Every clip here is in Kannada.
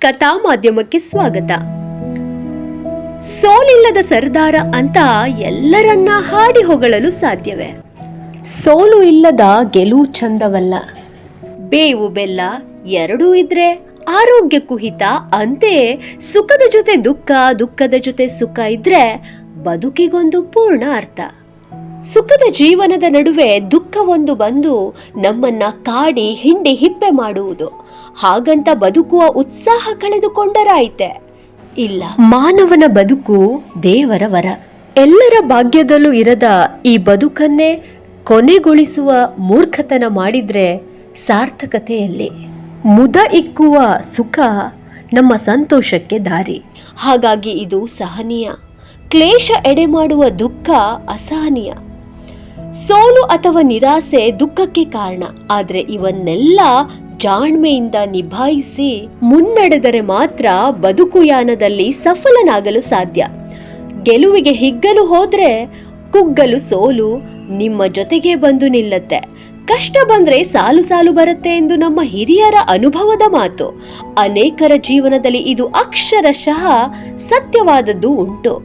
ಕಥಾ ಮಾಧ್ಯಮಕ್ಕೆ ಸ್ವಾಗತ. ಸೋಲಿಲ್ಲದ ಸರ್ದಾರ ಅಂತ ಎಲ್ಲರನ್ನ ಹಾಡಿ ಹೊಗಳಲು ಸಾಧ್ಯವೇ? ಸೋಲು ಇಲ್ಲದ ಗೆಲುವು ಚಂದವಲ್ಲ. ಬೇವು ಬೆಲ್ಲ ಎರಡೂ ಇದ್ರೆ ಆರೋಗ್ಯಕ್ಕೂ ಹಿತ ಅಂತೆಯೇ ಸುಖದ ಜೊತೆ ದುಃಖ, ದುಃಖದ ಜೊತೆ ಸುಖ ಇದ್ರೆ ಬದುಕಿಗೊಂದು ಪೂರ್ಣ ಅರ್ಥ. ಸುಖದ ಜೀವನದ ನಡುವೆ ದುಃಖವೊಂದು ಬಂದು ನಮ್ಮನ್ನ ಕಾಡಿ ಹಿಂಡಿ ಹಿಪ್ಪೆ ಮಾಡುವುದು. ಹಾಗಂತ ಬದುಕುವ ಉತ್ಸಾಹ ಕಳೆದುಕೊಂಡರಾಯ್ತೆ. ಇಲ್ಲ. ಮಾನವನ ಬದುಕು ದೇವರ ವರ. ಎಲ್ಲರ ಭಾಗ್ಯದಲ್ಲೂ ಇರದ ಈ ಬದುಕನ್ನೇ ಕೊನೆಗೊಳಿಸುವ ಮೂರ್ಖತನ ಮಾಡಿದ್ರೆ ಸಾರ್ಥಕತೆಯಲ್ಲಿ. ಮುದ ಇಕ್ಕುವ ಸುಖ ನಮ್ಮ ಸಂತೋಷಕ್ಕೆ ದಾರಿ. ಹಾಗಾಗಿ ಇದು ಸಹನೀಯ. ಕ್ಲೇಶ ಎಡೆ ಮಾಡುವ ದುಃಖ ಅಸಹನೀಯ. ಸೋಲು ಅಥವಾ ನಿರಾಸೆ ದುಃಖಕ್ಕೆ ಕಾರಣ. ಆದ್ರೆ ಇವನ್ನೆಲ್ಲ ಜಾಣ್ಮೆಯಿಂದ ನಿಭಾಯಿಸಿ ಮುನ್ನಡೆದರೆ ಮಾತ್ರ ಬದುಕುಯಾನದಲ್ಲಿ ಸಫಲನಾಗಲು ಸಾಧ್ಯ. ಗೆಲುವಿಗೆ ಹಿಗ್ಗಲು ಹೋದ್ರೆ ಕುಗ್ಗಲು ಸೋಲು ನಿಮ್ಮ ಜೊತೆಗೆ ಬಂದು ನಿಲ್ಲತ್ತೆ. ಕಷ್ಟ ಬಂದ್ರೆ ಸಾಲು ಸಾಲು ಬರುತ್ತೆ ಎಂದು ನಮ್ಮ ಹಿರಿಯರ ಅನುಭವದ ಮಾತು. ಅನೇಕರ ಜೀವನದಲ್ಲಿ ಇದು ಅಕ್ಷರಶಃ ಸತ್ಯವಾದದ್ದು ಉಂಟು.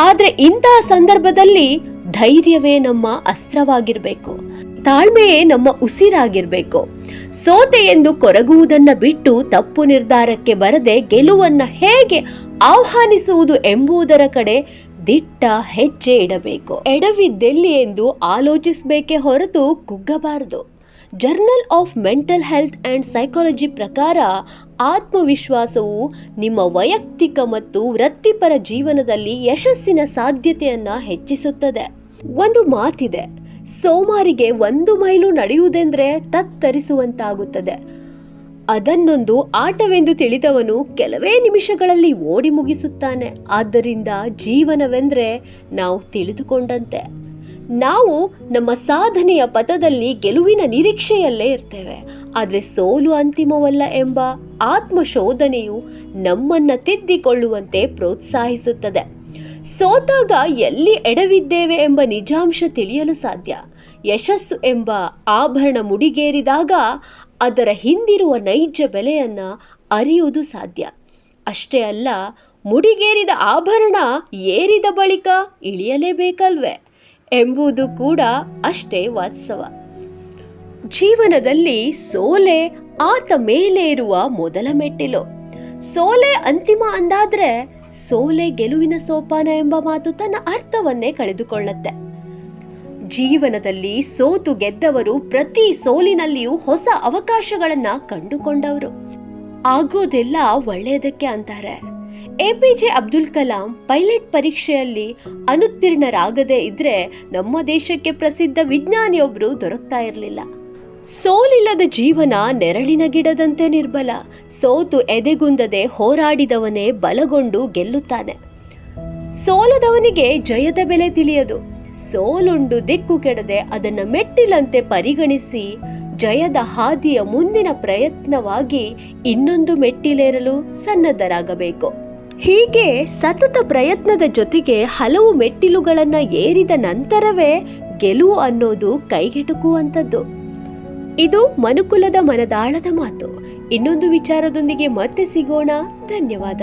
ಆದ್ರೆ ಇಂತಹ ಸಂದರ್ಭದಲ್ಲಿ ಧೈರ್ಯವೇ ನಮ್ಮ ಅಸ್ತ್ರವಾಗಿರಬೇಕು. ತಾಳ್ಮೆಯೇ ನಮ್ಮ ಉಸಿರಾಗಿರಬೇಕು. ಸೋತೆ ಎಂದು ಕೊರಗುವುದನ್ನ ಬಿಟ್ಟು ತಪ್ಪು ನಿರ್ಧಾರಕ್ಕೆ ಬರದೆ ಗೆಲುವನ್ನ ಹೇಗೆ ಆಹ್ವಾನಿಸುವುದು ಎಂಬುದರ ಕಡೆ ದಿಟ್ಟ ಹೆಜ್ಜೆ ಇಡಬೇಕು. ಎಡವಿದ್ದೆಲ್ಲಿ ಎಂದು ಆಲೋಚಿಸಬೇಕೇ ಹೊರತು ಕುಗ್ಗಬಾರದು. Journal of mental health and psychology ಪ್ರಕಾರ ಆತ್ಮವಿಶ್ವಾಸವು ನಿಮ್ಮ ವೈಯಕ್ತಿಕ ಮತ್ತು ವೃತ್ತಿಪರ ಜೀವನದಲ್ಲಿ ಯಶಸ್ಸಿನ ಸಾಧ್ಯತೆಯನ್ನು ಹೆಚ್ಚಿಸುತ್ತದೆ. ಒಂದು ಮಾತಿದೆ, ಸೋಮಾರಿಗೆ ಒಂದು ಮೈಲು ನಡೆಯುವುದೆಂದರೆ ತತ್ತರಿಸುವಂತಾಗುತ್ತದೆ. ಅದನ್ನೊಂದು ಆಟವೆಂದು ತಿಳಿದವನು ಕೆಲವೇ ನಿಮಿಷಗಳಲ್ಲಿ ಓಡಿ ಮುಗಿಸುತ್ತಾನೆ. ಆದ್ದರಿಂದ ಜೀವನವೆಂದರೆ ನಾವು ತಿಳಿದುಕೊಂಡಂತೆ. ನಾವು ನಮ್ಮ ಸಾಧನೆಯ ಪಥದಲ್ಲಿ ಗೆಲುವಿನ ನಿರೀಕ್ಷೆಯಲ್ಲೇ ಇರ್ತೇವೆ. ಆದರೆ ಸೋಲು ಅಂತಿಮವಲ್ಲ ಎಂಬ ಆತ್ಮಶೋಧನೆಯು ನಮ್ಮನ್ನು ತಿದ್ದಿಕೊಳ್ಳುವಂತೆ ಪ್ರೋತ್ಸಾಹಿಸುತ್ತದೆ. ಸೋತಾಗ ಎಲ್ಲಿ ಎಡವಿದ್ದೇವೆ ಎಂಬ ನಿಜಾಂಶ ತಿಳಿಯಲು ಸಾಧ್ಯ. ಯಶಸ್ಸು ಎಂಬ ಆಭರಣ ಮುಡಿಗೇರಿದಾಗ ಅದರ ಹಿಂದಿರುವ ನೈಜ ಬೆಲೆಯನ್ನು ಅರಿಯುವುದು ಸಾಧ್ಯ. ಅಷ್ಟೇ ಅಲ್ಲ, ಮುಡಿಗೇರಿದ ಆಭರಣ ಏರಿದ ಬಳಿಕ ಇಳಿಯಲೇಬೇಕಲ್ವೇ? ಎಂಬುದು ಕೂಡ ಅಷ್ಟೇ ವಾಸ್ತವ ಜೀವನದಲ್ಲಿ ಸೋಲೆ ಆತ ಮೇಲೆ ಇರುವ ಮೊದಲ ಮೆಟ್ಟಿಲು. ಸೋಲೆ ಅಂತಿಮ ಅಂದಾದ್ರೆ ಸೋಲೆ ಗೆಲುವಿನ ಸೋಪಾನ ಎಂಬ ಮಾತು ತನ್ನ ಅರ್ಥವನ್ನೇ ಕಳೆದುಕೊಳ್ಳುತ್ತೆ. ಜೀವನದಲ್ಲಿ ಸೋತು ಗೆದ್ದವರು ಪ್ರತಿ ಸೋಲಿನಲ್ಲಿಯೂ ಹೊಸ ಅವಕಾಶಗಳನ್ನ ಕಂಡುಕೊಂಡವರು. ಆಗೋದೆಲ್ಲ ಒಳ್ಳೆಯದಕ್ಕೆ ಅಂತಾರೆ. ಎಪಿಜೆ ಅಬ್ದುಲ್ ಕಲಾಂ ಪೈಲಟ್ ಪರೀಕ್ಷೆಯಲ್ಲಿ ಅನುತ್ತೀರ್ಣರಾಗದೇ ಇದ್ರೆ ನಮ್ಮ ದೇಶಕ್ಕೆ ಪ್ರಸಿದ್ಧ ವಿಜ್ಞಾನಿಯೊಬ್ರು ದೊರಕ್ತಾ ಇರಲಿಲ್ಲ. ಸೋಲಿಲ್ಲದ ಜೀವನ ನೆರಳಿನ ಗಿಡದಂತೆ ನಿರ್ಬಲ, ಸೋತು ಎದೆಗುಂದದೆ ಹೋರಾಡಿದವನೇ ಬಲಗೊಂಡು ಗೆಲ್ಲುತ್ತಾನೆ. ಸೋಲದವನಿಗೆ ಜಯದ ಬೆಲೆ ತಿಳಿಯದು, ಸೋಲುಂಡು ದಿಕ್ಕು ಕೆಡದೆ ಅದನ್ನ ಮೆಟ್ಟಿಲಂತೆ ಪರಿಗಣಿಸಿ ಜಯದ ಹಾದಿಯ ಮುಂದಿನ ಪ್ರಯತ್ನವಾಗಿ ಇನ್ನೊಂದು ಮೆಟ್ಟಿಲೇರಲು ಸನ್ನದ್ಧರಾಗಬೇಕು. ಹೀಗೆ ಸತತ ಪ್ರಯತ್ನದ ಜೊತೆಗೆ ಹಲವು ಮೆಟ್ಟಿಲುಗಳನ್ನು ಏರಿದ ನಂತರವೇ ಗೆಲುವು ಅನ್ನೋದು ಕೈಗೆಟುಕುವಂಥದ್ದು. ಇದು ಮನುಕುಲದ ಮನದಾಳದ ಮಾತು. ಇನ್ನೊಂದು ವಿಚಾರದೊಂದಿಗೆ ಮತ್ತೆ ಸಿಗೋಣ. ಧನ್ಯವಾದ.